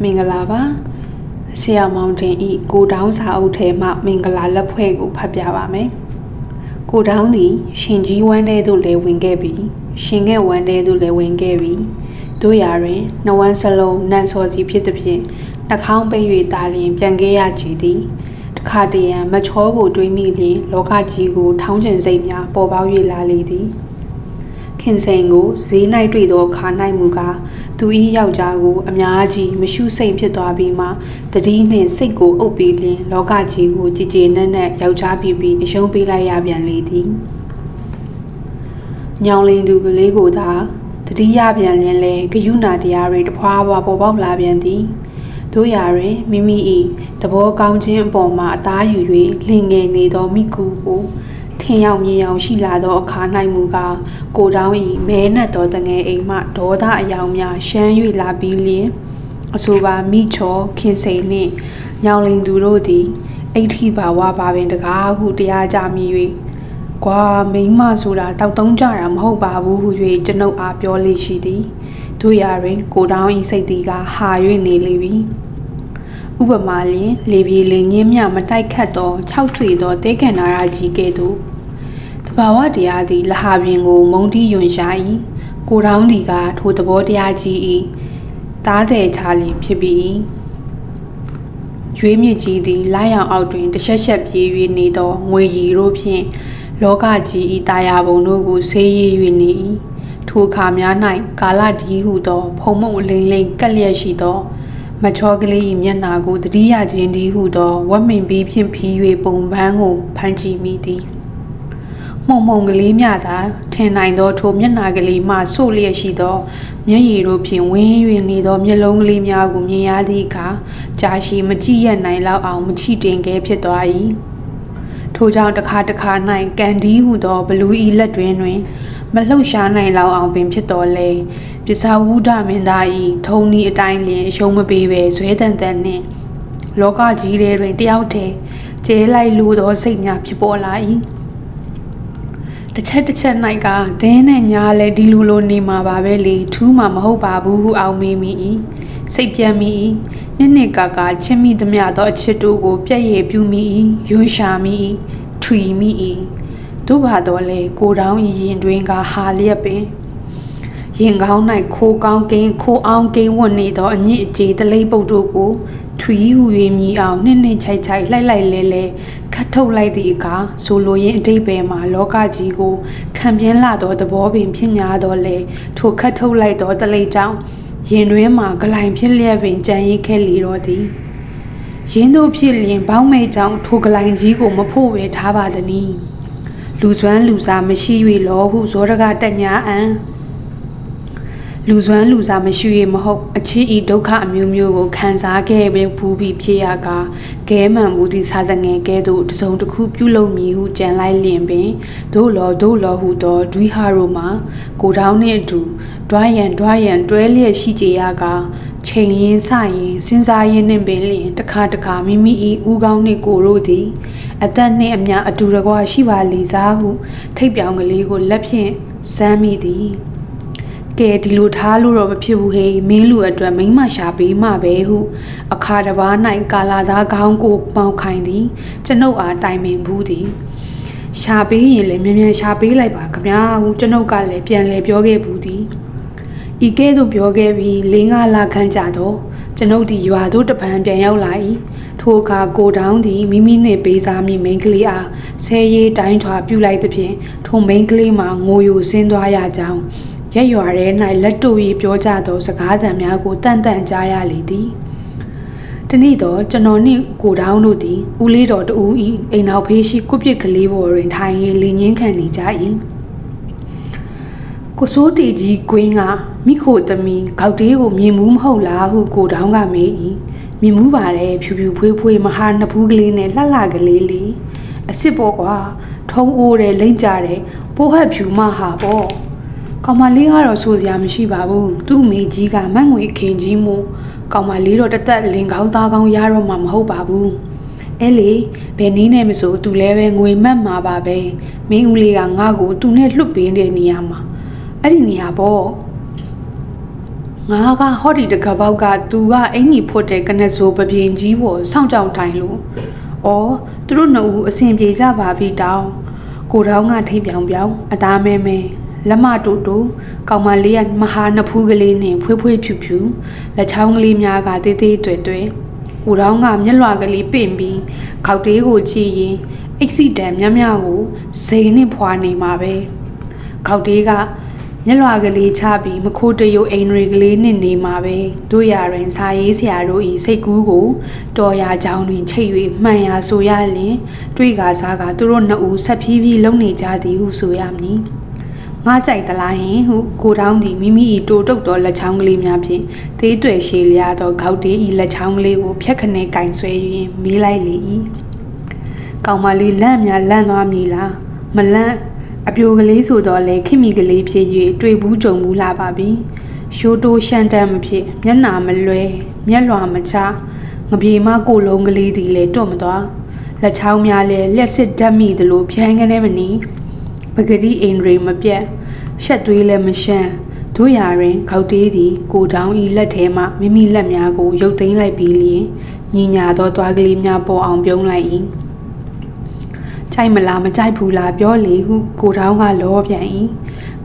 မင်္ဂလာပါဆရာမောင်တင်ဤကိုတောင်းစာအုပ်ထဲမှမင်္ဂလာလက်ဖွဲ့ကိုဖတ်ပြပါမယ်ကိုတောင်းသည်ရှင်ကြီးဝမ်းထဲသို့လည်းဝင်ခဲ့ပြီးရှင်ငယ်ဝမ်းထဲသို့လည်းဝင်ခဲ့ပြီးတို့ရာတွင်နဝမ်းစလုံးနန်စော်စီဖြစ်သည်ဖြင့်နှာခေါင်းပိတ်၍တာလျင်ပြန်ခဲ့ရကြည်သည်တခါတရံမချောကိုတွေးမိလျင်လောကကြီးကိုထောင်းကျင်စိတ်များပေါ်ပေါက်၍လာလေသည် ခင်စိန်ကိုဈေး၌တွေ့သောခါ၌မူကားသူ၏ယောက်ျားကို အများကြီးမရှုစိတ်ဖြစ်သွားပြီးမှတတိနှင့်စိတ်ကိုအုပ်ပြီးလျင်လောကကြီးကိုကြည်ကြည်နက်နက်ယောက်ျားပြီးပြီးအရှုံးပေးလိုက်ရပြန်လေသည်ညောင်လင်းသူကလေးကိုသာတတိယပြန်လျင်လဲဂယုဏတရားတွေတဖွာဖွာပေါ်ပေါက်လာပြန်သည်တို့ရာတွင်မိမိ၏သဘောကောင်းခြင်းအပေါ်မှအသားယူ၍လင်ငယ်နေသောမိကူကို ထင်ရောက်မြင်အောင်ရှိလာသောအခါ၌မူကားကိုတောင်း၏မဲနက်သောတငယ်အိမ်မှဒေါသအယောင်များရှမ်း၍လာပြီးလျင်အဆိုပါမိချောခင်စိန်နှင့်ညောင်လင်သူတို့သည်အိဋ္ဌိဘာဝပါပင်တကားဟုတရားကြမိ၍ကွာမိမဆိုတာတောက်တုံးကြတာမဟုတ်ပါဘူးဟု၍ကျွန်ုပ်အားပြောလေရှိသည်တို့ရာတွင် ကိုတောင်း၏စိတ်သည်ကဟာ၍နေလေပြီဥပမာလျင်လေပြေလေညင်းမြမတိုက်ခတ်သော၆ထွေသောတေကန္နာရာကြီးကဲ့သို့ တဘာဝတရားသည်လဟာပြင်ကို မုံတီးယွန်ရှာ၏ကိုတောင်းသည်ကထိုသဘောတရားကြီး၏တားတဲ့ချလင်ဖြစ်ပြီးရွေးမြစ်ကြီးသည်လာရောင်အောက်တွင်တရှက်ရှက်ပြေး၍နေသောငွေရီတို့ဖြင့်လောကကြီး၏တာယာပုံတို့ကိုဆေးရည်၍နေ၏ထိုအခါများ၌ကာလဒီဟုသော ဖုံမုံလိမ့်လိမ့်ကက်လျက်ရှိသော မချောကလေး၏မျက်နာကိုတတိယချင်းဒီဟုသောဝက်မင်ပြီးဖြင့်ဖီး၍ပုံပန်းကိုဖမ်းကြည့်မိသည် မှုံမှုံကလေးမြသာထင်နိုင်သောထိုမျက်နာကလေးမှဆို့လျက်ရှိသောမျက်ရည်တို့ဖြင့်ဝင်း၍နေသောမျက်လုံးကလေးများကိုမြင်ရသည့်အခါကြာရှည်မကြည့်ရနိုင်လောက်အောင်မချီတင်ခဲဖြစ်သွား၏ထိုကြောင့်တစ်ခါတစ်ခါ၌ကန်ဒီဟုသောဘလူးဤလက်တွင်တွင် မလှုပ်ရှားနိုင်လောက်အောင်ပင်ဖြစ်တော်လဲပစ္စာဝုဒမင်းသားဤထုံဤအတိုင်းလျင်ရှုံးမပေးပဲဇွဲတန်တန်နှင့်လောကကြီးထဲတွင်တယောက်တည်းကျဲလိုက်လိုသောစိတ်များဖြစ်ပေါ်လာ၏ တစ်ချက်တစ်ချက်၌ကဒင်းနဲ့ညားလဲဒီလူလိုနေမှာပါပဲလေထူးမှာမဟုတ်ပါဘူးဟုအောင်မေးမိ၏စိတ်ပြန်မိ၏နှစ်နှစ်ကာကာချစ်မိသမျှသောအချစ်တို့ကို ပြည့်ရည်ပြူမိ၏ယွန်းရှာမိ၏ထွီမိ၏တို့ပါတော့လေကိုတောင်းရင်တွင်ကဟာလျက်ပင်ရင်ကောင်း၌ခိုးကောင်းကိန်းခိုးအောင်ကိန်းဝတ်နေသောအညစ်အကြေးတလိပ်ပုတ်တို့ကိုထွီဟူ၍မြည်အောင်နှစ်နှစ်ချိုက်ချိုက်လှိုက်လိုက်လဲလဲခတ်ထုတ်လိုက်သည့်အခါဆိုလိုရင်းအတိတ်ပဲမှာလောကကြီးကိုခံပြင်းလာသောသဘောပင်ဖြစ်ညာတော့လေထိုခတ်ထုတ်လိုက်သောတလိပ်ကြောင့်ရင်တွင်မှာဂလိုင်ဖြစ်လျက်ပင်ကြံရိတ်ခဲ့လေတော့သည်ရင်းတို့ဖြစ်လျင်ဘောင်းမဲကြောင့်ထိုဂလိုင်ကြီးကိုမဖို့ပဲထားပါသည်။လူစွမ်းလူစားမရှိ၍လောဟုဇောရကတညာအံ လူစွမ်းလူစားမရှိ၍မဟုတ်အချစ်ဤဒုက္ခအမျိုးမျိုးကိုခံစားခဲ့ဘူးပြီးဖြစ်ရကကဲမှန်မှုသည့်စာတငယ်ကဲ့သို့တစုံတစ်ခုပြုလုပ်မည်ဟုကြံလိုက်လျင်ပင်ဒို့လောဒို့လောဟုသောဒွိဟာရိုမှာကိုတောင်းနှင့်အတူတွားရန်တွားရန်တွဲလျက်ရှိကြရကချိန်ရင်းဆရင်စဉ်းစားရင်းနှင့်ပင်လျင်တခါတခါမိမိ၏ဥကောင်းနှင့်ကိုတို့သည်အသက်နှင့်အမျှအတူတကွရှိပါလေစားဟုထိတ်ပြောင်ကလေးကိုလက်ဖြင့်စမ်းမိသည် ကဲဒီလိုထားလို့တော့မဖြစ်ဘူးဟေးမင်းလူအတွက်မိမရှာပေးမှပဲဟု အခါတစ်ပါး၌ကာလာသားခေါင်းကိုပေါင်ခိုင်သည်ကျွန်ုပ်အားတိုင်ပင်ဘူးသည်ရှာပေးရင်လည်းမြန်မြန်ရှာပေးလိုက်ပါခမဟုကျွန်ုပ်ကလည်းပြန်လဲပြောခဲ့ဘူးသည်ဤကဲ့သို့ပြောခဲ့ပြီးလင်းကားလာခန့်ကြတော့ကျွန်ုပ်ဒီရွာသို့တပံပြန်ရောက်လာ၏ထိုအခါကိုတောင်းသည်မိမိနှင့်ပေးစားမိမိန်းကလေးအားဆဲရေးတိုင်းထွာပြုလိုက်သဖြင့်ထိုမိန်းကလေးမှာငိုယိုဆင်းသွားရကြောင်း ရက်ရွာထဲ၌လက်တို့၏ပြောကြသောစကားသံများကိုတန်တန်ကြားရလေသည်တနေ့တော့ကျွန်တော်နှင့်ကိုတောင်းတို့သည်ဦးလေးတော်တူဤအိမ်နောက်ဖေးရှိကုပစ်ကလေးပေါ်တွင်ထိုင်ရင်းလင်းငင်းခံနေကြ၏ကိုစိုးတီကြီးကွင်းကမိခိုသမီးဂေါက်တေးကိုမြင်မှုမဟုတ်လားဟုကိုတောင်းကမေး၏မြင်မှုပါတယ်ဖြူဖြူဖွေးဖွေးမဟာနှစ်ဖူးကလေးနဲ့လှလှကလေးလေးအစ်စ်ပေါ်ကွာထုံးအိုးတယ်လိမ့်ကြတယ်ပိုးဟက်ဖြူမဟာပေါ့ ကောင်မလေးကတော့ဆိုစရာမရှိပါဘူးသူ့မိကြီးကမတ်ငွေခင်ကြီးမို့ကောင်မလေးတော့တသက်လင်ကောင်းသားကောင်းရတော့မှမဟုတ်ပါဘူးအဲလေဘယ်နည်းနဲ့မဆိုသူလည်းပဲငွေမတ်မှာပါပဲမင်းဦးလေးကငါ့ကိုသူနဲ့လှုပ်ပေးတဲ့နေရာမှာအဲ့ဒီနေရာပေါ့ငါကဟောဒီတကပောက်ကသူကအင်ကြီးဖွတ်တဲ့ကနဆိုးပပြင်းကြီးပေါ်စောင့်ကြောင်ထိုင်လို့ဩသူတို့နှစ်ဦးအဆင်ပြေကြပါပြီတောင်းကိုတောင်းကထိပ်ပြောင်ပြောင်အသားမဲမဲ လက်မတူတူကောင်မလေးကမဟာနဖူးကလေးနဲ့ဖွေးဖွေးဖြူဖြူလက်ချောင်းကလေးများကတေးသေးတွေ့တွေ့ကိုတောင်းကမျက်လွှာကလေးပင့်ပြီးခေါက်တေးကိုကြည့်ရင်အက်ဆီဒန့်များများကိုဇိမ်နဲ့ဖွာနေမှာပဲခေါက်တေးကမျက်လွှာကလေးချပြီးမခိုးတရုပ်အိမ်တွေကလေးနဲ့နေမှာပဲတို့ရရင်စာရေးဆရာတို့ဤစိတ်ကူးကိုတော်ရကြောင်းတွင်ချိတ်၍မှန်ရဆိုရလင် တွေ့ကားစားကသူတို့နှစ်ဦးဆက်ဖြည်းဖြည်းလုံနေကြသည်ဟုဆိုရမည် ငါကြိုက်သလားဟင်ဟုကိုတောင်းသည်မိမိ၏တိုးတုတ်သောလက်ချောင်းကလေးများဖြင့်သေးတွေ့ရှည်လျားသောခေါက်တေး၏လက်ချောင်းကလေးကိုဖြတ်ခနဲကင်ဆွဲ၍မေးလိုက်လေ၏ကောင်မလေးလန့်များလန့်သွားမည်လားမလန့်အပြိုကလေးဆိုတော့လေခင်မီကလေးဖြစ်၍တွေ့ဘူးကြုံဘူးလာပါပြီရှိုးတိုးရှန်တမ်းမဖြစ်မျက်နာမလွဲမျက်လွှာမချငပြေမကိုလုံးကလေးသည်လည်းတွတ်မသွားလက်ချောင်းများလည်းလက်စစ်ဓာတ်မိသလိုဖြန်းကနေမနီ ပဂတိအိမ်ရိမပြတ်ရှက်သွေးလည်းမရှမ်းတို့ရရင်ခေါက်တေးသည်ကိုတောင်းဤလက်ထဲမှမိမိလက်များကိုရုပ်သိမ်းလိုက်ပြီးလျင်ညီညာသောသွားကလေးများပေါ်အောင်ပြုံးလိုက်၏ကြိုက်မလားမကြိုက်ဘူးလားပြောလေဟုကိုတောင်းကလောပြန်၏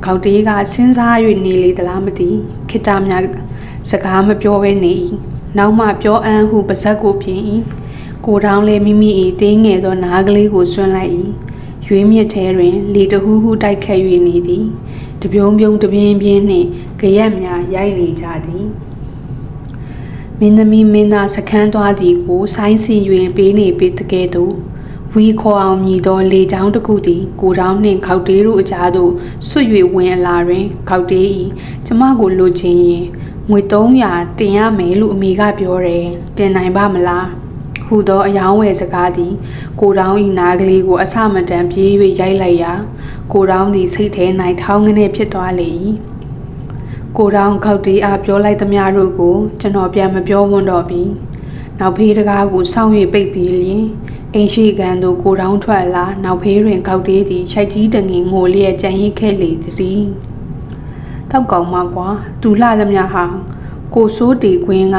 ခေါက်တေးကစဉ်းစား၍နေလေသလားမသိခိတ္တများစကားမပြောဘဲနေ၏နောက်မှပြောအမ်းဟုပါဇက်ကိုပြင်၏ကိုတောင်းလည်းမိမိ၏တင်းငယ်သောနားကလေးကိုဆွန့်လိုက်၏ ရွေးမြစ်ထဲတွင် လေတဟူးဟူတိုက်ခတ်၍နေသည်တပြုံးပြုံးတပြင်းပြင်းနှင့်ကြရက်များရိုက်နေကြသည်မင်းသမီးမင်းသားစခန်းသွားသည်ကိုဆိုင်းစင်၍ပေးနေပေတကယ်သို့ဝီခေါ်အောင်မြည်သောလေချောင်းတစ်ခုသည်ကိုတောင်းနှင့်ခေါက်တေးတို့အကြားသို့ဆွတ်၍ဝင်အလာတွင်ခေါက်တေး၏ကျမကိုလိုချင်ရင်ငွေ300တင်ရမယ်လို့အမေကပြောတယ်တင်နိုင်ပါမလား ဟူသောအယောင်းဝယ်စကားသည် ကိုတောင်း၏နားကလေးကိုအဆမတန်ပြေး၍ရိုက်လိုက်ရာကိုတောင်းသည်စိတ်ထဲ၌ထောင်းငနဲ့ဖြစ်သွားလေ၏ကိုတောင်းခောက်တေးအားပြောလိုက်သမျှတို့ကိုကျွန်တော်ပြန်မပြောဝန်းတော့ပြီနောက်ဖေးတကားကိုစောင့်၍ပိတ်ပြီးလျင်အိမ်ရှိကန်သို့ကိုတောင်းထွက်လာနောက်ဖေးတွင်ခောက်တေးသည်ရှိုက်ကြီးတငင်ငိုလျက်ကြံရိတ်ခဲ့လေသည်တောက်ကောင်မကွာသူလှသမျှဟာကိုစိုးတီခွင်းက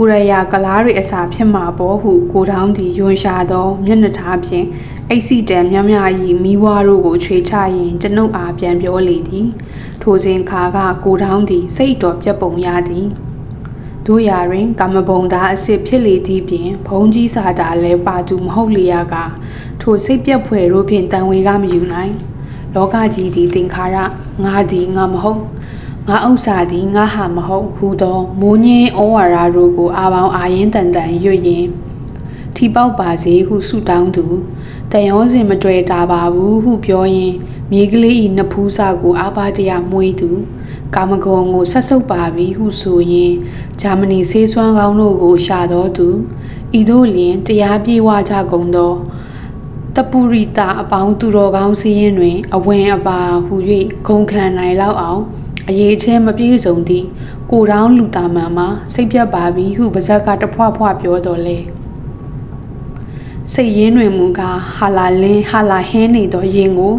ဥရယာကလားတွေအစာဖြစ်မှာပေါ့ဟုကိုတောင်းသည်ယွန်ရှာသောမျက်နှာထားဖြင့်အိတ်စီတန်မြမ၏မိဝါတို့ကိုချွေချရင်ကျွန်ုပ်အားပြန်ပြောလေသည် ထိုစဉ်ခါကကိုတောင်းသည်စိတ်တော်ပြတ်ပုံရသည်တို့ရာတွင်ကာမဘုံသားအစ်စ်ဖြစ်လေသည့်ပြင်ဘုံကြီးစာတာလည်းပါသူမဟုတ်လျာကထိုစိတ်ပြတ်ဖွယ်တို့ဖြင့်တန်ဝေကမယူနိုင်လောကကြီးသည်သင်္ခါရငါသည်ငါမဟုတ် ငါဥစ္စာသည်ငါဟာမဟုတ်ဟူသောမိုးငင်းဩဝါဒတို့ကိုအာပေါင်းအာရင်တန်တန်ရွတ်ရင်ထီပေါက်ပါစေဟုဆုတောင်းသူတန်ရောစင်မတွေ့တာပါဘူးဟုပြောရင်မြေကလေးဤနဖူးစာကိုအာပါတရမွေးသူကာမဂုဏ်ကိုဆက်ဆုပ်ပါပြီဟုဆိုရင်ဂျာမနီဆေးစွမ်းကောင်းတို့ကိုရှာတော်သူဤသို့လျင်တရားပြေဝကြကုန်သောတပူရိတာအပေါင်းသူတော်ကောင်းစည်းရင်တွင် အဝင်အပါဟု၍ဂုံခံနိုင်လောက်အောင် အရေးချင်းမပြေစုံသည့်ကိုတောင်းလူတာမှန်မှာစိတ်ပြတ်ပါပြီဟုပါဇက်ကတဖွားဖွားပြောတော်လဲစိတ်ရင်းတွင်မူကားဟာလာလင်းဟာလာဟင်းနေသောရင်ကို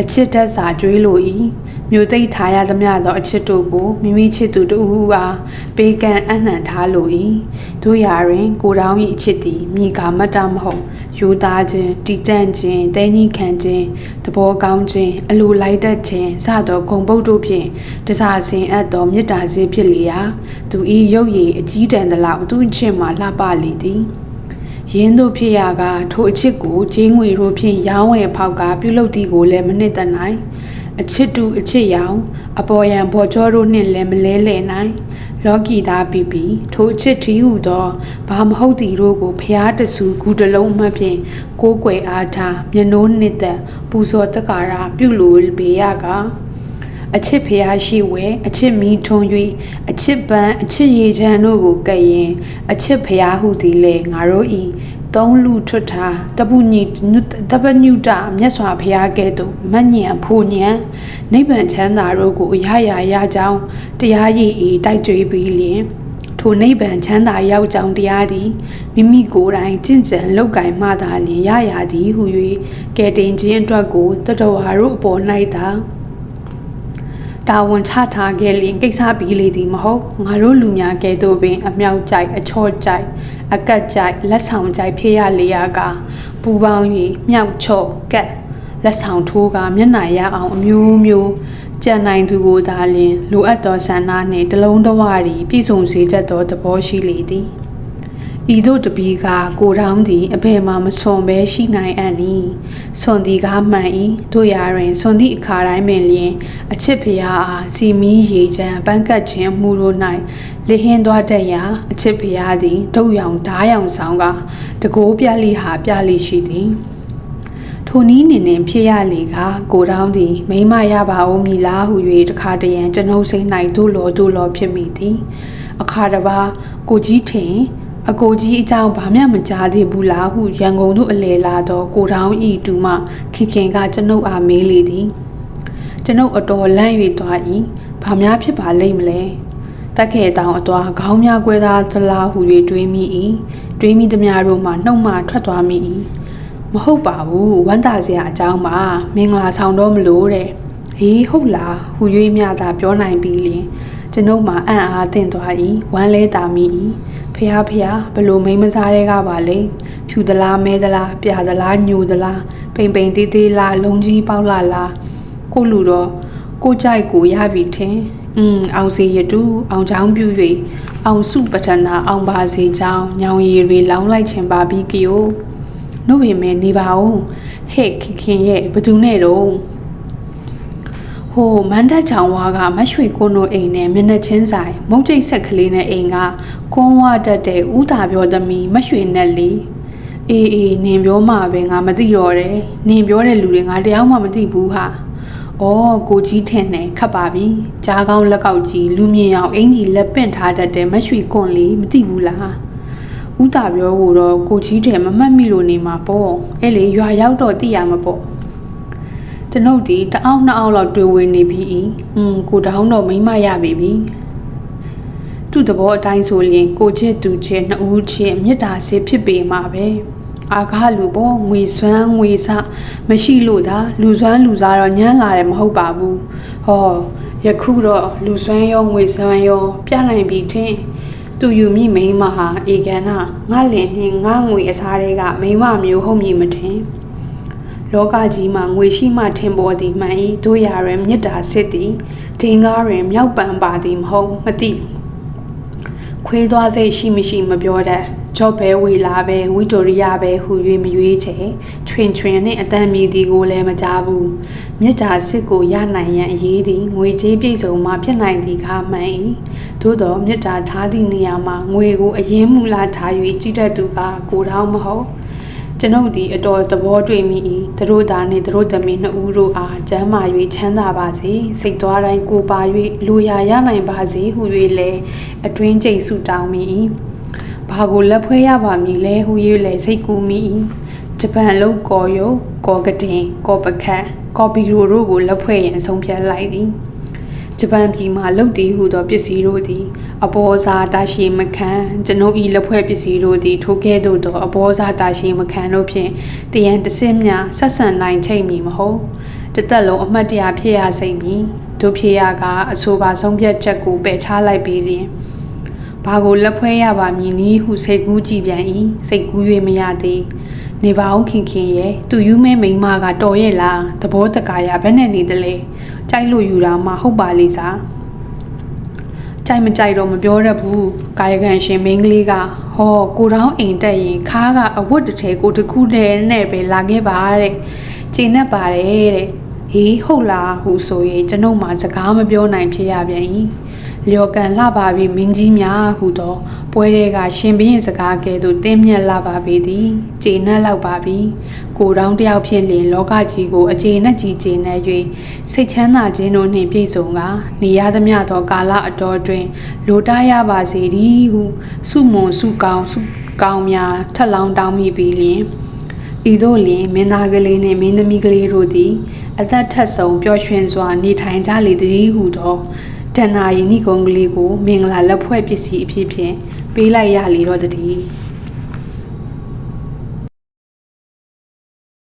အချစ်တက်စာကျွေးလို၏မြို့သိပ်ထားရသမျှသောအချစ်တို့ကိုမိမိချစ်သူတူဟုအားပေးကမ်းအနှံထားလို၏တို့ရာတွင် ကိုတောင်း၏အချစ်သည်မြေကာမတ္တမဟုတ် ယူသားခြင်းတည်တံ့ခြင်းတဲကြီးခံခြင်းသဘောကောင်းခြင်းအလိုလိုက်တတ်ခြင်းစသောဂုံပုတ်တို့ဖြင့်တစားစင်အပ်သောမေတ္တာစေဖြစ်လျာသူ၏ရုပ်ရည်အကြီးတန်းသလောက်သူ့ချစ်မှလှပလေသည်ရင်းတို့ဖြစ်ရကထိုအချစ်ကိုဂျင်းငွေတို့ဖြင့်ရောင်းဝယ်ဖောက်ကပြုလုပ်သည်ကိုလည်းမနစ်သက်နိုင်အချစ်တူအချစ်ရောင်အပေါ်ယံဘော်ကျော်တို့နှင့်လည်းမလဲလဲနိုင် လောကီသားပြီပြီထိုအချစ်ထီဟုသောဘာမဟုတ်သည်တို့ကိုဖျားတဆူဂူတလုံးမှဖြင့်ကိုးကွယ်အားထားမျက်နှိုးနှစ်သက်ပူဇော်တက္ကာရာပြုလိုပေရကအချစ်ဖျားရှိဝဲအချစ်မီထွန်၍အချစ်ပန်းအချစ်ရေချမ်းတို့ကိုကဲ့ရင်အချစ်ဖျားဟုသည်လေငါတို့ဤ သုံးလူထွတ်ထားတပုညိတပညုတမြတ်စွာဘုရားကဲ့သို့မညံဖိုညံနိဗ္ဗာန်ချမ်းသာတို့ကိုရရရကြောင်းတရားရည်ဤတိုက်ကြွေးပြီးလျင်ထိုနိဗ္ဗာန်ချမ်းသာရောက်ကြောင်းတရားသည်မိမိကိုယ်တိုင်ကျင့်ကြံလောက်ကင်မှသာလျင်ရရသည်ဟု၍ကဲတင်ခြင်းအတွက်ကိုတတဝါတို့အပေါ်၌သာတာဝန်ချထားခဲ့လင်ကိစ္စပြီးလေသည်မဟုတ်ငါတို့လူများကဲ့သို့ပင်အမြောက်ကြိုက်အချော့ကြိုက် အကတ်ကြိုက်လက်ဆောင်ကြိုက်ဖြစ်ရလေရကပူပေါင်း၍မြောက်ချော့ကတ်လက်ဆောင်ထိုးကမျက်နှာရအောင်အမျိုးမျိုးကြံနိုင်သူကိုသာလျှင်လိုအပ်သောဆန္ဒနှင့်တလုံးတဝရီပြည့်စုံစေတတ်သောသဘောရှိလေသည် ဤတို့တပီးကကိုတောင်းသည်အဘယ်မှမစွန်ပဲရှိနိုင်အံ့နီစွန်သည်ကမှန်၏တို့ရာတွင်စွန်သည့်အခါတိုင်းပင်လျင် အချစ်ဖရာအားစီမီရေချမ်းပန်းကတ်ခြင်းမှုတို့၌လေဟင်းသွားတတ်ရာအချစ်ဖရာသည်ဒုတ်ရောင်ဓားရောင်ဆောင်ကတကိုးပြလိဟာပြလိရှိသည်ထိုနည်းနေနေဖြစ်ရလေကကိုတောင်းသည်မိမရပါဦးမည်လားဟု၍တခါတရံကျွန်ုပ်စိတ်၌တို့လောတို့လောဖြစ်မိသည် အခါတစ်ပါးကိုကြီးထင် အကိုကြီးအကြောင်းဘာမှမကြားသေးဘူးလားဟုရန်ကုန်သို့အလေလာသောကိုတောင်းဤတူမှခင်ခင်ကကျွန်ုပ်အားမေးလေသည်ကျွန်ုပ်အတော်လန့်၍သွား၏ဘာများဖြစ်ပါလိမ့်မလဲတက်ခဲ့တောင်အတော်ခေါင်းများကွဲသားသလားဟု၍တွေးမိ၏တွေးမိသည်များတို့မှနှုတ်မှထွက်သွားမိ၏မဟုတ်ပါဘူးဝမ်းသာစရာအကြောင်းပါမင်္ဂလာဆောင်တော့မလို့တဲ့ဟေးဟုတ်လားဟူ၍မြသာပြောနိုင်ပြီလင် ကျွန်ုပ်မှအံ့အားသင့်သွား၏ဝမ်းလဲတာမိ၏ဖះဖះဘလို့မိမစားတဲ့ကပါလေဖြူသလားမဲသလားပြသလားညိုသလားပိန်ပိန်သေးသေးလားလုံကြီးပေါက်လာလားကိုလူတော့ကိုကြိုက်ကိုရပြီထင်อืมအောင်စီရတူအောင်ချောင်းပြူ၍အောင်စုပထနာအောင်ပါစေကြောင်းညောင်ရည်တွေလောင်းလိုက်ခြင်းပါပြီးကီယိုနှုတ်ပေမဲ့နေပါဦးဟဲ့ခင်ခင်ရဲ့ဘသူနဲ့တော့ ဟိုမန်တက်ချောင်ဝါကမရွှေကွန်းတို့အိမ်နဲ့မျက်နှာချင်းဆိုင်မုတ်ကျိတ်ဆက်ကလေးနဲ့အိမ်ကကွန်းဝါတက်တဲ့ဥသာပြောသမီးမရွှေနဲ့လေအေးအေးနင်ပြောမှပဲငါမသိတော့တယ်နင်ပြောတဲ့လူတွေငါတယောက်မှမသိဘူးဟာ။အော်ကိုကြီးထင်တယ်ခတ်ပါပြီ။ကြားကောင်းလက်ကောက်ကြီးလူမြင်အောင်အင်ကြီးလက်ပင့်ထားတတ်တဲ့မရွှေကွန်းလေးမသိဘူးလား။ဥတာပြောကိုတော့ကိုကြီးတယ်မမှတ်မိလို့နေမှာပေါ့။အဲ့လေရွာရောက်တော့သိရမှာပေါ့။ ကျွန်ုပ်ဒီတအောင်နှစ်အောင်လောက်တွေ့ဝေနေပြီ။อืมကိုတောင်းတော့မိမရပြီပြီ။သူ့သဘောအတိုင်းဆိုရင်ကိုချစ်သူချစ်နှစ်ဦးချင်းမေတ္တာဆေးဖြစ်ပေမှာပဲ။အာကားလူပေါ့ငွေစွမ်းငွေစမရှိလို့ဒါလူစွမ်းလူစားတော့ညံ့လာတယ်မဟုတ်ပါဘူး။ဟောယခုတော့လူစွမ်းရောငွေစွမ်းရောပြနိုင်ပြီထင်သူယူမိမိမဟာအေကန်နာငါလင်နှင်းငါငွေအစားတွေကမိမမျိုးဟုတ်မည်မထင်။ လောကကြီးမှာငွေရှိမှထင်ပေါ်သည်မှန်၏တို့ရာတွင်မြတ်တာစစ်သည်ဒင်းကားတွင်မြောက်ပံပါသည်မဟုတ်မသိခွေးသွားစိတ်ရှိမရှိမပြောတတ်ဂျော့ဘဲဝေလာပဲဝီတိုရီယာပဲဟူ၍မရွေးချေချွင်ချွင်နှင့်အတန်မြည်သည်ကိုလည်းမကြားဘူးမြတ်တာစစ်ကိုရနိုင်ရန်အရေးသည်ငွေကြေးပြည့်စုံမှဖြစ်နိုင်သည်ကားမှန်၏သို့သောမြတ်တာထားသည့်နေရာမှာငွေကိုအရင်မူလာထား၍ကြည့်တတ်သူကကိုတောင်းမဟုတ် ကျွန်ုပ်သည်အတော်သဘောတွေ့မိ၏သူတို့သားနှင့်သူတို့သမီးနှစ်ဦးတို့အားကျမ်းမာ၍ချမ်းသာပါစေစိတ်သွားတိုင်းကိုပါ၍လူရာရနိုင်ပါစေဟု၍လည်းအတွင်းကျိတ်ဆုတောင်းမိ၏ဘာကိုလက်ဖွဲရပါမည်လဲဟု၍လည်းစိတ်ကူးမိ၏ဂျပန်လုံးကော်ယုကော်ကတင်ကော်ပခတ်ကော်ပီရိုတို့ကိုလက်ဖွဲ့ရန်ဆုံးဖြတ်လိုက်သည် ဂျပန်ပြည်မှာလုတ်တည်ဟုသောပစ္စည်းတို့သည်အပေါ်စားတာရှိမခံကျွန်ုပ်ဤလက်ဖွဲ့ပစ္စည်းတို့သည်ထိုကဲ့သို့သောအပေါ်စားတာရှိမခံတို့ဖြင့်တရန်တစင်းများဆက်ဆံနိုင်ချိန်မည်မဟုတ်တသက်လုံးအမှတ်တရဖြစ်ရစိမ့်မည်တို့ဖြစ်ရကအဆိုပါဆုံးဖြတ်ချက်ကိုပယ်ချလိုက်ပြီးလျင်ဘာကိုလက်ဖွဲရပါမည်နည်းဟုစိတ်ကူးကြည့်ပြန်၏စိတ်ကူး၍မရသေး နေပါအောင်ခင်ခင်ရဲ့သူယူမဲမိန်မကတော်ရဲ့လားသဘောတကာရဘယ်နဲ့နေသလဲကြိုက်လို့ယူတာမှဟုတ်ပါလိမ့်စားကြိုက်မကြိုက်တော့မပြောတတ်ဘူးကာယကံရှင်မင်းကလေးကဟောကိုတောင်းအိမ်တက်ရင်ခါးကအဝတ်တစ်ထည်ကိုတခုတည်းနဲ့ပဲလာခဲ့ပါတဲ့ကျင်းနဲ့ပါတယ်တဲ့ဟေးဟုတ်လားဟုဆိုရင်ကျွန်ုပ်မှစကားမပြောနိုင်ဖြစ်ရပြန်၏ လျော်ကန်လှပါပြီမင်းကြီးများဟုသောပွဲတွေကရှင်ဘင်းစကားကဲ့သို့တင်းမြက်လှပါပေသည်ကျေနပ်လောက်ပါပြီကိုတောင်းတယောက်ဖြစ်လင်လောကကြီးကိုအခြေနှက်ကြီးကျေနပ်၍စိတ်ချမ်းသာခြင်းတို့နှင့်ပြည့်စုံကနေရသမျှသောကာလအတော်တွင်လိုတားရပါစေသည်ဟုစုမွန်စုကောင်းစုကောင်းများထက်လောင်းတောင်းမိပြီးလျင်ဤသို့လျင်မင်းသားကလေးနှင့်မင်းသမီးကလေးတို့သည်အသက်ထက်ဆုံးပျော်ရွှင်စွာနေထိုင်ကြလေသည်ဟုသော တဏ္ဍာယီနိဂုံကလေးကိုမင်္ဂလာလက်ဖွဲ့ပစ္စည်းအဖြစ်ဖြင့်ပေးလိုက်ရလေတော့တည်း